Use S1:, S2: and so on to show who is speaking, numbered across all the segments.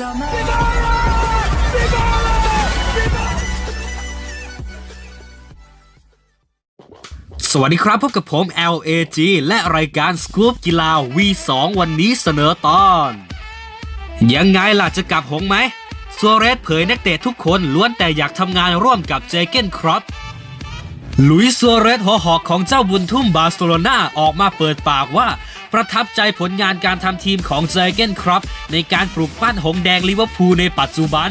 S1: สวัสดีครับพบกับผม LAG และรายการสกู๊ปกีฬา V2 วันนี้เสนอตอน ยังไงล่ะจะกลับหงไหมซัวเรสเผยนักเตะทุกคนล้วนแต่อยากทำงานร่วมกับเจเกนครอปลุยซัวเรสหัวหอกของเจ้าบุญทุ่มบาร์เซโลนาออกมาเปิดปากว่า ประทับใจผลงานการทำทีมของเจเกนครอปในการปลูกปั้นหงแดงลิเวอร์พูลในปัจจุบัน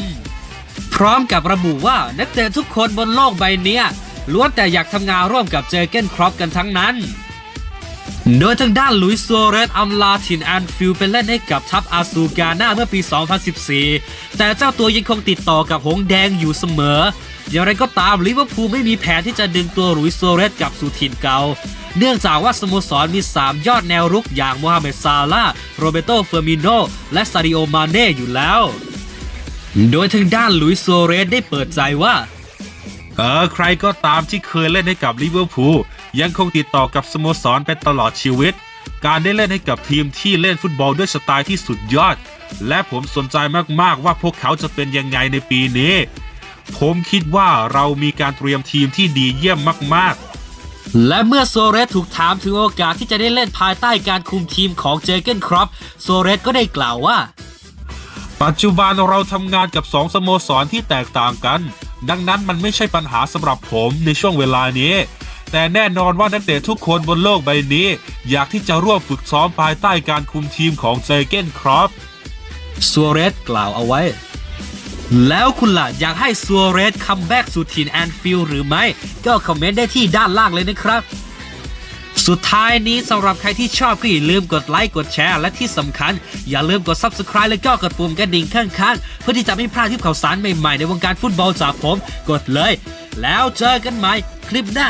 S1: พร้อมกับระบุว่านักเตะทุกคนบนโลกใบนี้ล้วนแต่อยากทำงานร่วมกับเจอเกนครอปกันทั้งนั้น โดยทางด้านลุยส์ซัวเรสอัมลาทินแอนฟิลไปเล่นให้กับทัพอาซูกาน่าเมื่อปี 2014 แต่เจ้าตัวยังคงติดต่อกับหงแดงอยู่เสมออย่างไรก็ตามลิเวอร์พูลไม่มีแผนที่จะดึงตัวลุยส์ซัวเรสกลับสู่ถิ่นเก่า เนื่องจากว่าสโมสรมี 3 ยอดแนวรุกอย่างโมฮัมเหม็ดซาลาโรเบโตเฟอร์มิโน และซาดิโอ มาเน่อยู่แล้ว โดยทางด้านลุยส์ซัวเรสได้เปิดใจว่า
S2: เออ ใครก็ตามที่เคยเล่นให้กับลิเวอร์พูลยังคงติดต่อกับสโมสรไปตลอดชีวิต การได้เล่นให้กับทีมที่เล่นฟุตบอลด้วยสไตล์ที่สุดยอด และผมสนใจมากๆว่าพวกเขาจะเป็นยังไงในปีนี้ ผมคิดว่าเรามีการเตรียมทีมที่ดีเยี่ยมมากๆ
S1: และเมื่อโซเรสถูกถามถึงโอกาสที่จะได้เล่นภายใต้การคุมทีมของเจเกนครอปโซเรสก็ได้กล่าวว่า
S2: ปัจจุบันเราทำงานกับสองสโมสรที่แตกต่างกัน ดังนั้นมันไม่ใช่ปัญหาสำหรับผมในช่วงเวลานี้ แต่แน่นอนว่านักเตะทุกคนบนโลกใบนี้ อยากที่จะร่วมฝึกซ้อมภายใต้การคุมทีมของเจเกนครอป
S1: ซัวเรสกล่าวเอาไว้ แล้วคุณล่ะอยากให้ซัวเรสคัมแบ็กสู่ทีมแอนฟิลหรือไม่ ก็คอมเมนต์ได้ที่ด้านล่างเลยนะครับ สุดท้ายนี้สำหรับใครที่ชอบก็อย่าลืมกดไลค์กดแชร์ และที่สำคัญ อย่าลืมกด Subscribe และก็กดปุ่มกระดิ่งข้างๆ เพื่อที่จะไม่พลาดคลิปข่าวสารใหม่ๆ ในวงการฟุตบอลจากผม กดเลย แล้วเจอกันใหม่คลิปหน้า